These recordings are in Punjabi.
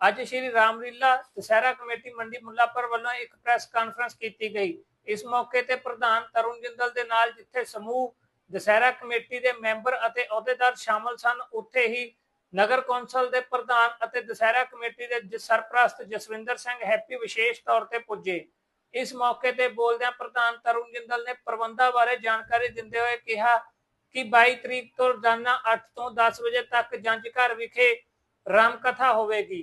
ਅੱਜ ਸ਼੍ਰੀ ਰਾਮਲੀਲਾ ਦੁਸਹਿਰਾ ਕਮੇਟੀ ਮੰਡੀ ਮੁੱਲਾਪੁਰ ਵੱਲੋਂ ਇੱਕ ਪ੍ਰੈਸ ਕਾਨਫਰੰਸ ਕੀਤੀ ਗਈ। ਇਸ ਮੌਕੇ ਤੇ ਪ੍ਰਧਾਨ ਤਰੁਣ ਜਿੰਦਲ ਦੇ ਨਾਲ ਜਿੱਥੇ ਸਮੂਹ, ਦੁਸਹਿਰਾ ਕਮੇਟੀ ਦੇ ਮੈਂਬਰ ਅਤੇ ਅਹੁਦੇਦਾਰ ਸ਼ਾਮਲ ਸਨ, ਉੱਥੇ ਹੀ ਨਗਰ ਕੌਂਸਲ ਦੇ ਪ੍ਰਧਾਨ ਅਤੇ ਦੁਸਹਿਰਾ ਕਮੇਟੀ ਦੇ ਸਰਪ੍ਰਸਤ ਜਸਵਿੰਦਰ ਸਿੰਘ ਹੈਪੀ ਵਿਸ਼ੇਸ਼ ਤੌਰ ਤੇ ਪੁੱਜੇ। ਇਸ ਮੌਕੇ ਤੇ ਬੋਲਦਿਆਂ ਪ੍ਰਧਾਨ ਤਰੁਣ ਜਿੰਦਲ ਨੇ ਪ੍ਰਬੰਧਾਂ ਬਾਰੇ ਜਾਣਕਾਰੀ ਦਿੰਦੇ ਹੋਏ ਕਿਹਾ ਕਿ 22 ਤਰੀਕ ਤੋਂ ਰੋਜ਼ਾਨਾ 8 ਤੋਂ 10 ਵਜੇ ਤੱਕ ਜੰਜ ਘਰ ਵਿਖੇ ਰਾਮ ਕਥਾ ਹੋਵੇਗੀ।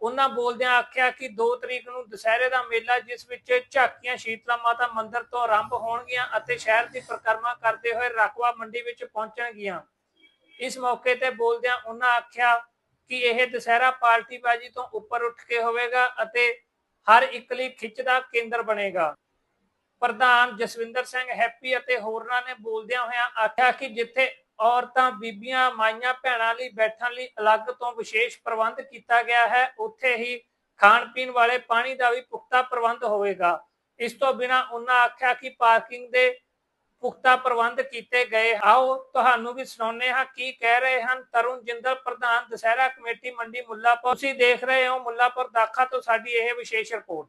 ਉਹਨਾਂ ਬੋਲਦਿਆਂ ਆਖਿਆ ਕਿ 2 ਤਰੀਕ ਨੂੰ ਦੁਸਹਿਰੇ ਦਾ ਮੇਲਾ, ਜਿਸ ਵਿੱਚ ਝਾਕੀਆਂ, ਸ਼ੀਤਲਾ ਮਾਤਾ ਮੰਦਿਰ ਤੋਂ ਆਰੰਭ ਹੋਣਗੀਆਂ ਅਤੇ ਸ਼ਹਿਰ ਦੀ ਪਰਿਕਰਮਾ ਕਰਦੇ ਹੋਏ ਰਕਵਾ ਮੰਡੀ ਵਿੱਚ ਪਹੁੰਚਣਗੀਆਂ। ਇਸ ਮੌਕੇ ਤੇ ਬੋਲਦਿਆਂ ਉਹਨਾਂ ਆਖਿਆ ਕਿ ਇਹ ਦੁਸਹਿਰਾ ਪਾਰਟੀਬਾਜ਼ੀ ਤੋਂ ਉੱਪਰ ਉੱਠ ਕੇ ਹੋਵੇਗਾ ਅਤੇ ਹਰ ਇੱਕ ਲਈ ਖਿੱਚ ਦਾ ਕੇਂਦਰ ਬਣੇਗਾ। ਪ੍ਰਧਾਨ ਜਸਵਿੰਦਰ ਸਿੰਘ ਹੈਪੀ ਅਤੇ ਹੋਰਨਾਂ ਨੇ ਬੋਲਦਿਆਂ ਹੋਇਆਂ ਆਖਿਆ ਕਿ ਜਿੱਥੇ ਔਰਤਾਂ ਬੀਬੀਆਂ ਮਾਈਆਂ ਭੈਣਾਂ ਲਈ ਬੈਠਣ ਲਈ ਅਲੱਗ ਤੋਂ ਵਿਸ਼ੇਸ਼ ਪ੍ਰਬੰਧ ਕੀਤਾ ਗਿਆ ਹੈ। ਉੱਥੇ ਹੀ ਖਾਣ ਪੀਣ ਵਾਲੇ ਪਾਣੀ ਦਾ ਵੀ ਪੁਖਤਾ ਪ੍ਰਬੰਧ ਹੋਵੇਗਾ। ਇਸ ਤੋਂ ਬਿਨਾ ਉਹਨਾਂ ਆਖਿਆ ਕਿ ਪਾਰਕਿੰਗ ਦੇ ਪੁਖਤਾ ਪ੍ਰਬੰਧ ਕੀਤੇ ਗਏ। ਆਓ ਤੁਹਾਨੂੰ ਵੀ ਸੁਣਾਉਂਦੇ ਹਾਂ ਕੀ ਕਹਿ ਰਹੇ ਹਨ ਤਰੁਣ ਜਿੰਦਲ ਪ੍ਰਧਾਨ ਦੁਸਹਿਰਾ ਕਮੇਟੀ ਮੰਡੀ ਮੁੱਲਾਪੁਰ। ਤੁਸੀਂ ਦੇਖ ਰਹੇ ਹੋ ਮੁੱਲਾਪੁਰ ਦਾਖਾ ਤੋਂ ਸਾਡੀ ਇਹ ਵਿਸ਼ੇਸ਼ ਰਿਪੋਰਟ।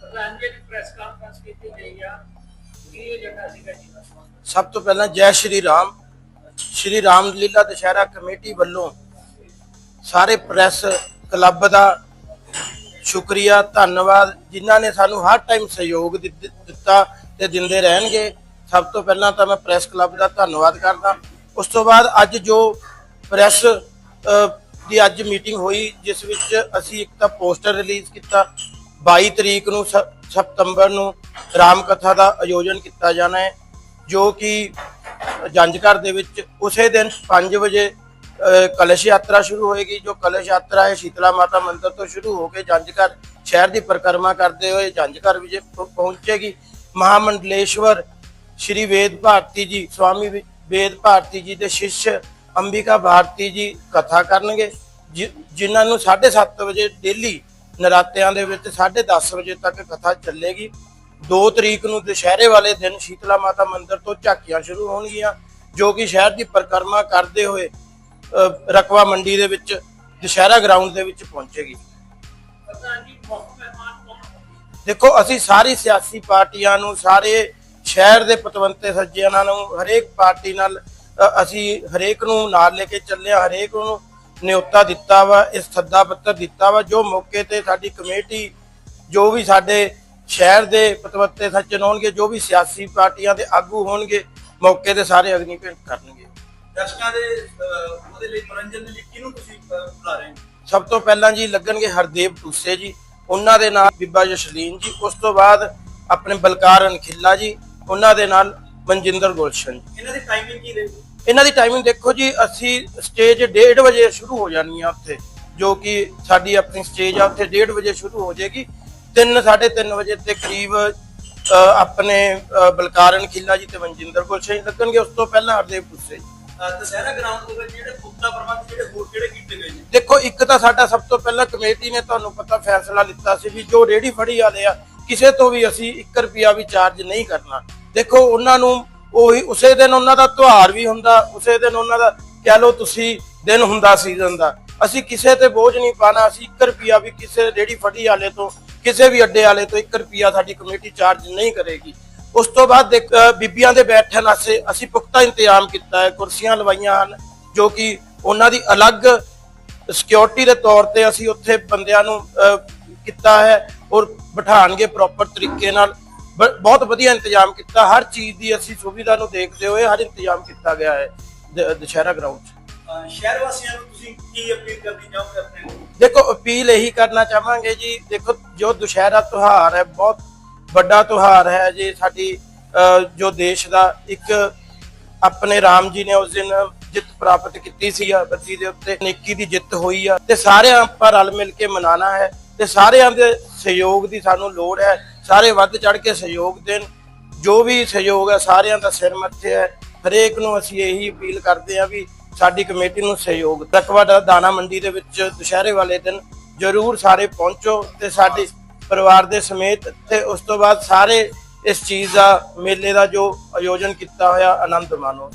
ਪ੍ਰਧਾਨ ਜੀ ਪ੍ਰੈਸ ਕਾਨਫਰੰਸ ਕੀਤੀ ਗਈ ਆ। ਕੀ ਏਜੰਡਾ ਸੀਗਾ ਜੀ? ਦਾ ਸਭ ਤੋਂ ਪਹਿਲਾਂ ਜੈ ਸ਼੍ਰੀ ਰਾਮ। ਸ਼੍ਰੀ ਰਾਮ ਲੀਲਾ ਦੁਸ਼ਹਿਰਾ ਕਮੇਟੀ ਵੱਲੋਂ ਸਾਰੇ ਪ੍ਰੈਸ ਕਲੱਬ ਦਾ ਸ਼ੁਕਰੀਆ, ਧੰਨਵਾਦ, ਜਿਨ੍ਹਾਂ ਨੇ ਸਾਨੂੰ ਹਰ ਟਾਈਮ ਸਹਿਯੋਗ ਦਿੱਤ- ਦਿੱਤਾ ਤੇ ਦਿੰਦੇ ਰਹਿਣਗੇ। ਸਭ ਤੋਂ ਪਹਿਲਾਂ ਤਾਂ ਮੈਂ ਪ੍ਰੈਸ ਕਲੱਬ ਦਾ ਧੰਨਵਾਦ ਕਰਦਾ। ਉਸ ਤੋਂ ਬਾਅਦ ਅੱਜ ਜੋ ਪ੍ਰੈਸ ਦੀ ਅੱਜ ਮੀਟਿੰਗ ਹੋਈ, ਜਿਸ ਵਿੱਚ ਅਸੀਂ ਇੱਕ ਤਾਂ ਪੋਸਟਰ ਰਿਲੀਜ਼ ਕੀਤਾ। 22 ਤਰੀਕ ਨੂੰ ਸ- ਸਤੰਬਰ ਨੂੰ ਰਾਮ ਕਥਾ ਦਾ ਆਯੋਜਨ ਕੀਤਾ ਜਾਣਾ ਹੈ, ਜੋ ਕਿ ਜੰਜਘਰ ਦੇ ਵਿੱਚ ਉਸੇ ਦਿਨ 5 ਵਜੇ ਅ, ਕਲਸ਼ ਯਾਤਰਾ ਸ਼ੁਰੂ ਹੋਏਗੀ ਜੋ ਕਲਸ਼ ਯਾਤਰਾ ਹੈ ਸ਼ੀਤਲਾ ਮਾਤਾ ਮੰਦਿਰ ਤੋਂ ਸ਼ੁਰੂ ਹੋ ਕੇ ਜੰਜਘਰ ਸ਼ਹਿਰ ਦੀ ਪਰਿਕਰਮਾ ਕਰਦੇ ਹੋਏ ਜੰਜਘਰ ਵਿਜੇ ਪਹੁੰਚੇਗੀ। ਮਹਾਮੰਡਲੇਸ਼ਵਰ ਸ਼੍ਰੀ ਵੇਦ ਭਾਰਤੀ ਜੀ ਸਵਾਮੀ ਵੇਦ ਭਾਰਤੀ ਜੀ ਦੇ ਸ਼ਿਸ਼ ਅੰਬਿਕਾ ਭਾਰਤੀ ਜੀ ਕਥਾ ਕਰਨਗੇ ਜਿ- ਜਿਨ੍ਹਾਂ ਨੂੰ 7:30 ਵਜੇ ਡੇਲੀ ਨਰਾਤਿਆਂ ਦੇ ਵਿੱਚ 10:30 ਵਜੇ ਤੱਕ ਕਥਾ ਚੱਲੇਗੀ। 2 ਤਰੀਕ ਨੂੰ ਦੁਸ਼ਹਿਰੇ ਵਾਲੇ ਦਿਨ ਸ਼ੀਤਲਾ ਮਾਤਾ ਮੰਦਿਰ ਤੋਂ ਝਾਕੀਆਂ ਸ਼ੁਰੂ ਹੋਣਗੀਆਂ, ਜੋ ਕਿ ਸ਼ਹਿਰ ਦੀ ਪਰਿਕਰਮਾ ਕਰਦੇ ਹੋਏ ਰਕਵਾ ਮੰਡੀ ਦੇ ਵਿੱਚ, ਦੁਸ਼ਹਿਰਾ ਗਰਾਊਂਡ ਦੇ ਵਿੱਚ ਪਹੁੰਚੇਗੀ। ਦੇਖੋ, ਅਸੀਂ ਸਾਰੀ ਸਿਆਸੀ ਪਾਰਟੀਆਂ ਨੂੰ, ਸਾਰੇ ਸ਼ਹਿਰ ਦੇ ਪਤਵੰਤੇ ਸੱਜਣਾਂ ਨੂੰ, ਹਰੇਕ ਪਾਰਟੀ ਨਾਲ ਅਸੀਂ ਹਰੇਕ ਨੂੰ ਨਾਲ ਲੈ ਕੇ ਚੱਲੇ ਹਰੇਕ ਨੂੰ ਨਿਯੁਕਤਾ ਦਿੱਤਾ ਵਾ, ਇਸ ਸੱਦਾ ਪੱਤਰ ਦਿੱਤਾ ਵਾ, ਜੋ ਮੌਕੇ ਤੇ ਸਾਡੀ ਕਮੇਟੀ, ਜੋ ਵੀ ਸਾਡੇ ਸ਼ਹਿਰ ਦੇ ਪਤਵੰਤੇ ਸੱਜਣ ਹੋਣਗੇ ਜੋ ਵੀ ਸਿਆਸੀ ਪਾਰਟੀਆਂ ਦੇ ਆਗੂ ਹੋਣਗੇ ਮੌਕੇ ਤੇ ਸਾਰੇ ਅਗਨੀ ਭੇਟ ਕਰਨਗੇ। ਦਰਸ਼ਕਾਂ ਦੇ ਉਹਦੇ ਲਈ ਮਨੋਰੰਜਨ ਦੇ ਲਈ ਕਿਹਨੂੰ ਤੁਸੀਂ ਬੁਲਾ ਰਹੇ ਹੋ? ਸਭ ਤੋਂ ਪਹਿਲਾਂ ਜੀ ਲੱਗਣਗੇ ਹਰਦੇਵ ਟੂਸੇ ਜੀ ਉਹਨਾਂ ਦੇ ਨਾਲ ਬੀਬਾ ਜਸ਼ਲੀਨ ਜੀ ਉਸ ਤੋਂ ਬਾਅਦ ਆਪਣੇ ਬਲਕਾਰ ਅਨਖਿੱਲਾ ਜੀ ਉਹਨਾਂ ਦੇ ਨਾਲ ਮਨਜਿੰਦਰ ਗੁਲਸ਼ਨ ਇਹਨਾਂ ਦੀ ਟਾਈਮਿੰਗ ਕੀ ਰਹੇਗੀ? ਇਹਨਾਂ ਦੀ ਟਾਈਮਿੰਗ ਦੇਖੋ ਜੀ ਅਸੀਂ ਸਟੇਜ 1:30 ਵਜੇ ਸ਼ੁਰੂ ਹੋ ਜਾਣੀ ਆ ਉੱਥੇ ਜੋ ਕਿ ਸਾਡੀ ਆਪਣੀ ਸਟੇਜ ਆ ਉੱਥੇ 1:30 ਵਜੇ ਸ਼ੁਰੂ ਹੋ ਜਾਏਗੀ। 3 3:30 ਵਜੇ ਤੇ ਕਰੀਬ ਆਪਣੇ ਅ, ਬਲਕਾਰ ਅਨਖਿੱਲਾ ਜੀ ਤੇ ਮਨਜਿੰਦਰ ਗੁਲਸ਼ਨ ਜੀ ਲੱਗਣਗੇ। ਉਸ ਤੋਂ ਪਹਿਲਾਂ ਹਰਦੇਵ ਟੂਸੇ ਜੀ। ਦੁਸਹਿਰਾ ਗਰਾਊਂਡ ਦੇ ਵਿੱਚ ਜਿਹੜੇ ਪੁਖਤਾ ਪ੍ਰਬੰਧ ਜਿਹੜੇ ਹੋਰ ਕਿਹੜੇ ਕੀਤੇ ਗਏ ਨੇ ਦੇਖੋ ਇੱਕ ਤਾਂ ਸਾਡਾ ਸਭ ਤੋਂ ਪਹਿਲਾਂ ਕਮੇਟੀ ਨੇ ਤੁਹਾਨੂੰ ਪਤਾ ਫੈਸਲਾ ਲਿੱਤਾ ਸੀ ਵੀ ਜੋ ਰੇੜੀ ਫੜੀ ਵਾਲੇ ਆ ਕਿਸੇ ਤੋਂ ਵੀ ਅਸੀਂ 1 ਰੁਪਿਆ ਵੀ ਚਾਰਜ ਨਹੀਂ ਕਰਨਾ। ਦੇਖੋ ਉਹਨਾਂ ਨੂੰ ਉਹੀ ਉਸੇ ਦਿਨ ਉਹਨਾਂ ਦਾ ਤਿਉਹਾਰ ਵੀ ਹੁੰਦਾ ਉਸੇ ਦਿਨ ਉਹਨਾਂ ਦਾ ਕਹਿ ਲਓ ਤੁਸੀਂ ਦਿਨ ਹੁੰਦਾ ਸੀਜ਼ਨ ਦਾ। ਅਸੀਂ ਕਿਸੇ ਤੇ ਬੋਝ ਨਹੀਂ ਪਾਣਾ ਅਸੀਂ 1 ਰੁਪਿਆ ਵੀ ਕਿਸੇ ਰੇੜੀ ਫੜੀ ਵਾਲੇ ਤੋਂ ਕਿਸੇ ਵੀ ਅੱਡੇ ਵਾਲੇ ਤੋਂ 1 ਰੁਪਿਆ ਸਾਡੀ ਕਮੇਟੀ ਚਾਰਜ ਨਹੀਂ ਕਰੇਗੀ। ਉਸ ਤੋਂ ਬਾਅਦ ਦੇਖ- ਬੀਬੀਆਂ ਦੇ ਬੈਠਣ ਵਾਸਤੇ ਅਸੀਂ ਪੁਖਤਾ ਇੰਤਜ਼ਾਮ ਕੀਤਾ ਹੈ, ਕੁਰਸੀਆਂ ਲਵਾਈਆਂ ਹਨ, ਜੋ ਕਿ ਉਹਨਾਂ ਦੀ ਅਲੱਗ ਸਿਕਿਉਰਿਟੀ ਦੇ ਤੌਰ ਤੇ ਅਸੀਂ ਉੱਥੇ ਬੰਦਿਆਂ ਨੂੰ ਕੀਤਾ ਹੈ ਔਰ ਬਿਠਾਣਗੇ ਪ੍ਰੋਪਰ ਤਰੀਕੇ ਨਾਲ। ਬ- ਬਹੁਤ ਵਧੀਆ ਇੰਤਜ਼ਾਮ ਕੀਤਾ। ਹਰ ਚੀਜ਼ ਦੀ ਅਸੀਂ ਸੁਵਿਧਾ ਨੂੰ ਦੇਖਦੇ ਹੋਏ ਹਰ ਇੰਤਜ਼ਾਮ ਕੀਤਾ ਗਿਆ ਹੈ ਦੁਸ਼ਹਿਰਾ ਗਰਾਊਂਡ 'ਚ। ਸ਼ਹਿਰ ਵਾਸੀਆਂ ਨੂੰ ਤੁਸੀਂ ਕੀ ਅਪੀਲ ਕਰਨੀ ਚਾਹੋਗੇ ਆਪਣੇ ਦੇਖੋ, ਅਪੀਲ ਇਹੀ ਕਰਨਾ ਚਾਹਾਂਗੇ ਜੀ, ਦੇਖੋ, ਜੋ ਦੁਸ਼ਹਿਰਾ ਤਿਉਹਾਰ ਹੈ, ਬਹੁਤ ਵੱਡਾ ਤਿਉਹਾਰ ਹੈ ਜੀ, ਸਾਡੀ ਜੋ ਦੇਸ਼ ਦਾ ਇੱਕ ਆਪਣੇ ਰਾਮ ਜੀ ਨੇ ਉਸ ਦਿਨ ਜਿੱਤ ਪ੍ਰਾਪਤ ਕੀਤੀ ਸੀ ਬੱਤੀ ਦੇ ਉੱਤੇ, ਨੇਕੀ ਦੀ ਜਿੱਤ ਹੋਈ ਆ, ਤੇ ਸਾਰਿਆਂ ਆਪਾਂ ਰਲ ਮਿਲ ਕੇ ਮਨਾਣਾ ਹੈ, ਤੇ ਸਾਰਿਆਂ ਦੇ ਸਹਿਯੋਗ ਦੀ ਸਾਨੂੰ ਲੋੜ ਹੈ, ਸਾਰੇ ਵੱਧ ਚੜ ਕੇ ਸਹਿਯੋਗ ਦੇਣ, ਜੋ ਵੀ ਸਹਿਯੋਗ ਹੈ, ਸਾਰਿਆਂ ਦਾ ਸਿਰ ਮੱਥੇ ਹੈ, ਹਰੇਕ ਨੂੰ ਅਸੀਂ ਇਹੀ ਅਪੀਲ ਕਰਦੇ ਹਾਂ ਵੀ ਸਾਡੀ ਕਮੇਟੀ ਨੂੰ ਸਹਿਯੋਗ। ਰਕਵਾ ਦਾ ਦਾਣਾ ਮੰਡੀ ਦੇ ਵਿੱਚ ਦੁਸ਼ਹਿਰੇ ਵਾਲੇ ਦਿਨ ਜਰੂਰ ਸਾਰੇ ਪਹੁੰਚੋ ਤੇ ਸਾਡੇ ਪਰਿਵਾਰ ਦੇ ਸਮੇਤ ਤੇ ਉਸ ਤੋਂ ਬਾਅਦ ਸਾਰੇ ਇਸ ਚੀਜ਼ ਦਾ ਮੇਲੇ ਦਾ ਜੋ ਆਯੋਜਨ ਕੀਤਾ ਹੋਇਆ ਆਨੰਦ ਮਾਣੋ।